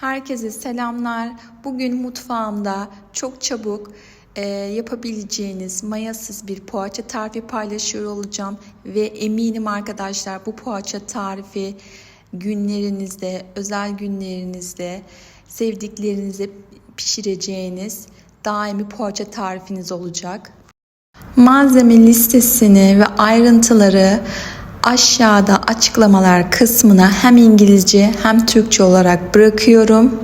Herkese selamlar. Bugün mutfağımda çok çabuk e, yapabileceğiniz mayasız bir poğaça tarifi paylaşıyor olacağım. Ve eminim arkadaşlar bu poğaça tarifi günlerinizde, özel günlerinizde, sevdiklerinizle pişireceğiniz daimi poğaça tarifiniz olacak. Malzeme listesini ve ayrıntıları aşağıda açıklamalar kısmına hem İngilizce hem Türkçe olarak bırakıyorum.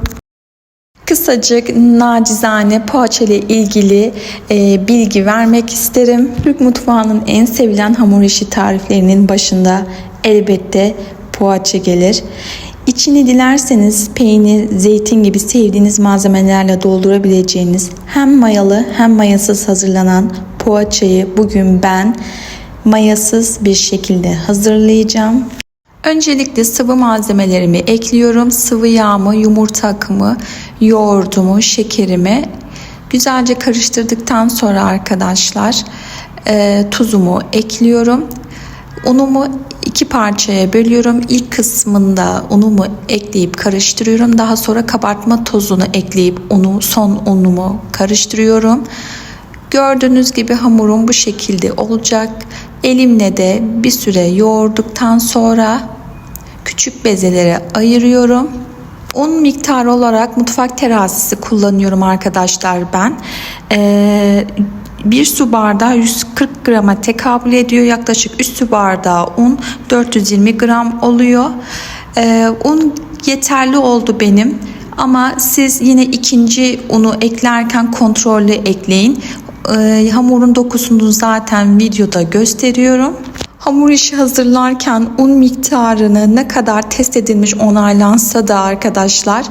Kısacık nacizane poğaça ile ilgili e, bilgi vermek isterim. Türk mutfağının en sevilen hamur işi tariflerinin başında elbette poğaça gelir. İçini dilerseniz peynir, zeytin gibi sevdiğiniz malzemelerle doldurabileceğiniz hem mayalı hem mayasız hazırlanan poğaçayı bugün ben mayasız bir şekilde hazırlayacağım. Öncelikle sıvı malzemelerimi ekliyorum. Sıvı yağımı, yumurta akımı, yoğurdumu, şekerimi güzelce karıştırdıktan sonra arkadaşlar e, tuzumu ekliyorum. Unumu iki parçaya bölüyorum. İlk kısmında unumu ekleyip karıştırıyorum. Daha sonra kabartma tozunu ekleyip unu, son unumu karıştırıyorum. Gördüğünüz gibi hamurum bu şekilde olacak. Elimle de bir süre yoğurduktan sonra küçük bezelere ayırıyorum. Un miktarı olarak mutfak terazisi kullanıyorum arkadaşlar ben. Ee, bir su bardağı 140 grama tekabül ediyor. Yaklaşık 3 su bardağı un 420 gram oluyor. Ee, un yeterli oldu benim. Ama siz yine ikinci unu eklerken kontrollü ekleyin. Ee, hamurun dokusunu zaten videoda gösteriyorum. Hamur işi hazırlarken un miktarını ne kadar test edilmiş onaylansa da arkadaşlar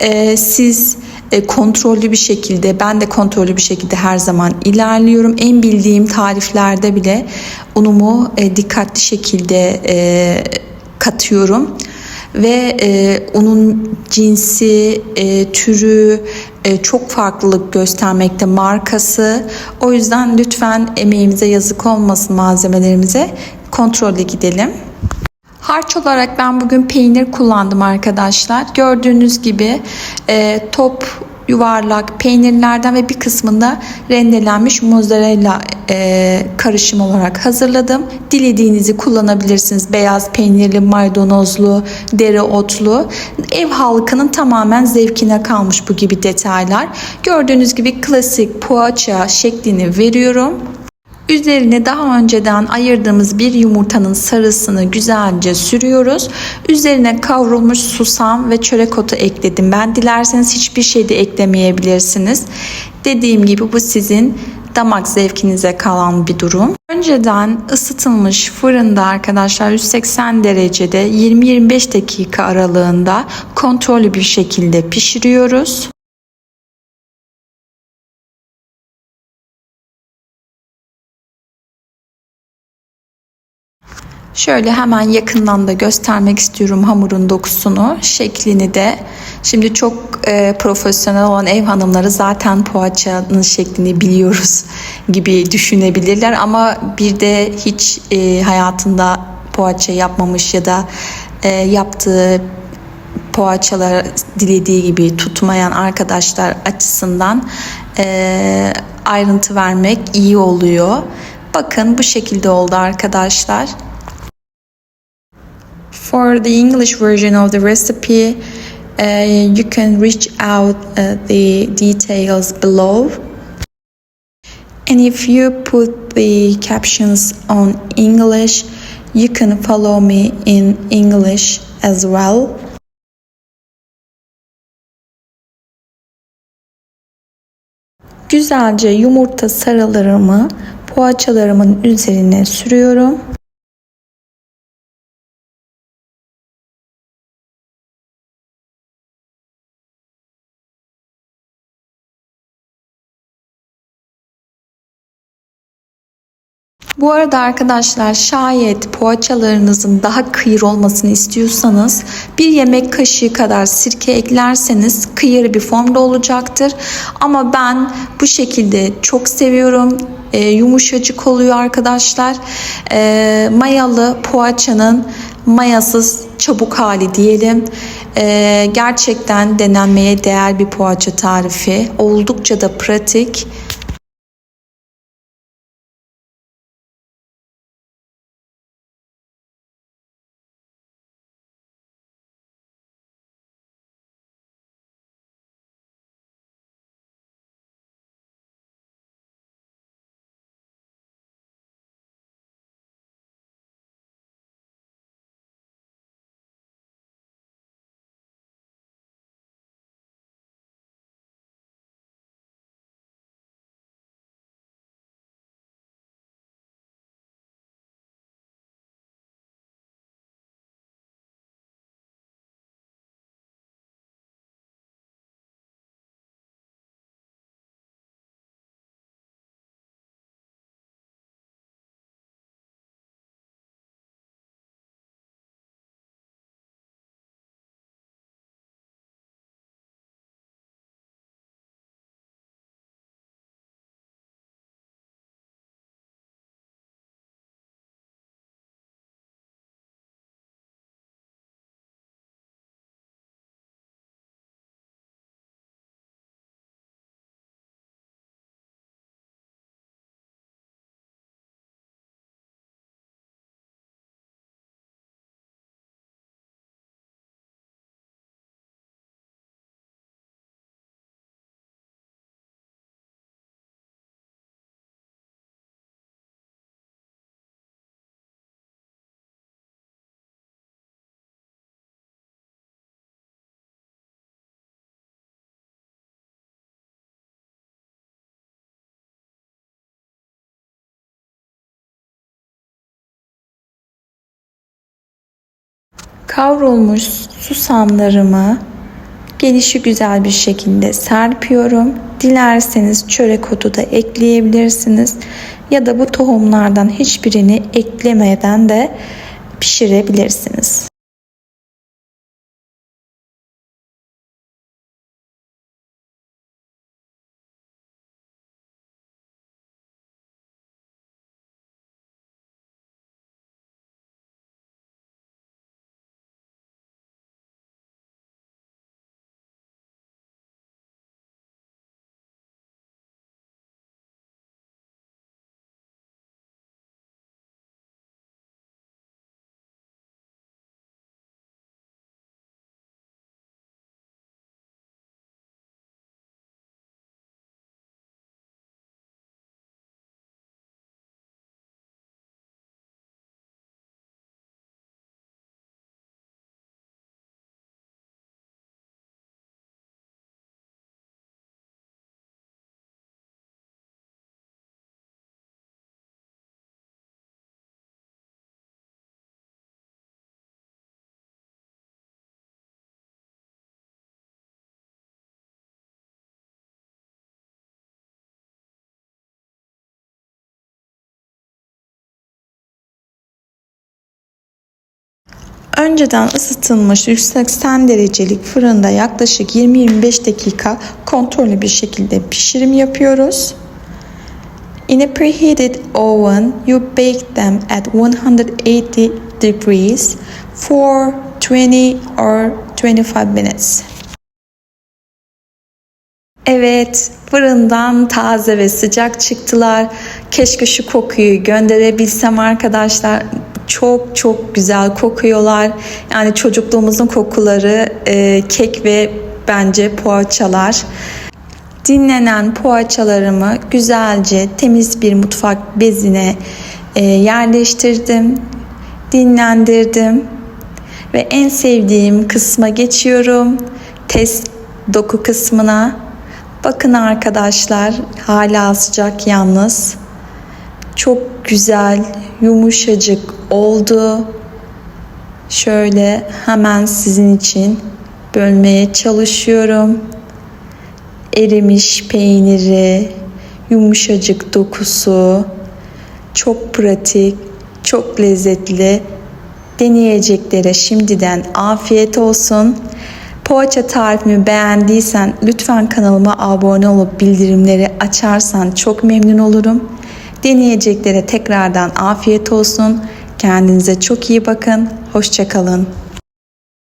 e, siz e, kontrollü bir şekilde ben de kontrollü bir şekilde her zaman ilerliyorum. En bildiğim tariflerde bile unumu e, dikkatli şekilde e, katıyorum ve e, onun cinsi, e, türü e, çok farklılık göstermekte markası. O yüzden lütfen emeğimize yazık olmasın malzemelerimize kontrollü gidelim. Harç olarak ben bugün peynir kullandım arkadaşlar. Gördüğünüz gibi e, top yuvarlak peynirlerden ve bir kısmında rendelenmiş mozzarella e, karışım olarak hazırladım. Dilediğinizi kullanabilirsiniz. Beyaz peynirli, maydanozlu, dereotlu. Ev halkının tamamen zevkine kalmış bu gibi detaylar. Gördüğünüz gibi klasik poğaça şeklini veriyorum. Üzerine daha önceden ayırdığımız bir yumurtanın sarısını güzelce sürüyoruz. Üzerine kavrulmuş susam ve çörek otu ekledim. Ben dilerseniz hiçbir şey de eklemeyebilirsiniz. Dediğim gibi bu sizin damak zevkinize kalan bir durum. Önceden ısıtılmış fırında arkadaşlar 180 derecede 20-25 dakika aralığında kontrollü bir şekilde pişiriyoruz. Şöyle hemen yakından da göstermek istiyorum hamurun dokusunu, şeklini de. Şimdi çok e, profesyonel olan ev hanımları zaten poğaçanın şeklini biliyoruz gibi düşünebilirler ama bir de hiç e, hayatında poğaça yapmamış ya da e, yaptığı poğaçalar dilediği gibi tutmayan arkadaşlar açısından e, ayrıntı vermek iyi oluyor. Bakın bu şekilde oldu arkadaşlar. For the English version of the recipe, uh, you can reach out uh, the details below. And if you put the captions on English, you can follow me in English as well. Güzelce yumurta sarılarımı poğaçalarımın üzerine sürüyorum. Bu arada arkadaşlar şayet poğaçalarınızın daha kıyır olmasını istiyorsanız bir yemek kaşığı kadar sirke eklerseniz kıyır bir formda olacaktır. Ama ben bu şekilde çok seviyorum. E, yumuşacık oluyor arkadaşlar. E, mayalı poğaçanın mayasız çabuk hali diyelim. Ee, gerçekten denenmeye değer bir poğaça tarifi. Oldukça da pratik. Kavrulmuş susamlarımı gelişi güzel bir şekilde serpiyorum. Dilerseniz çörek otu da ekleyebilirsiniz. Ya da bu tohumlardan hiçbirini eklemeden de pişirebilirsiniz. Önceden ısıtılmış 180 derecelik fırında yaklaşık 20-25 dakika kontrollü bir şekilde pişirim yapıyoruz. In a preheated oven, you bake them at 180 degrees for 20 or 25 minutes. Evet, fırından taze ve sıcak çıktılar. Keşke şu kokuyu gönderebilsem arkadaşlar. Çok çok güzel kokuyorlar. Yani çocukluğumuzun kokuları e, kek ve bence poğaçalar. Dinlenen poğaçalarımı güzelce temiz bir mutfak bezine e, yerleştirdim. Dinlendirdim. Ve en sevdiğim kısma geçiyorum. Test doku kısmına. Bakın arkadaşlar hala sıcak yalnız. Çok güzel, yumuşacık oldu. Şöyle hemen sizin için bölmeye çalışıyorum. Erimiş peyniri, yumuşacık dokusu, çok pratik, çok lezzetli. Deneyeceklere şimdiden afiyet olsun. Poğaça tarifimi beğendiysen lütfen kanalıma abone olup bildirimleri açarsan çok memnun olurum. Deneyeceklere tekrardan afiyet olsun. Kendinize çok iyi bakın. Hoşçakalın.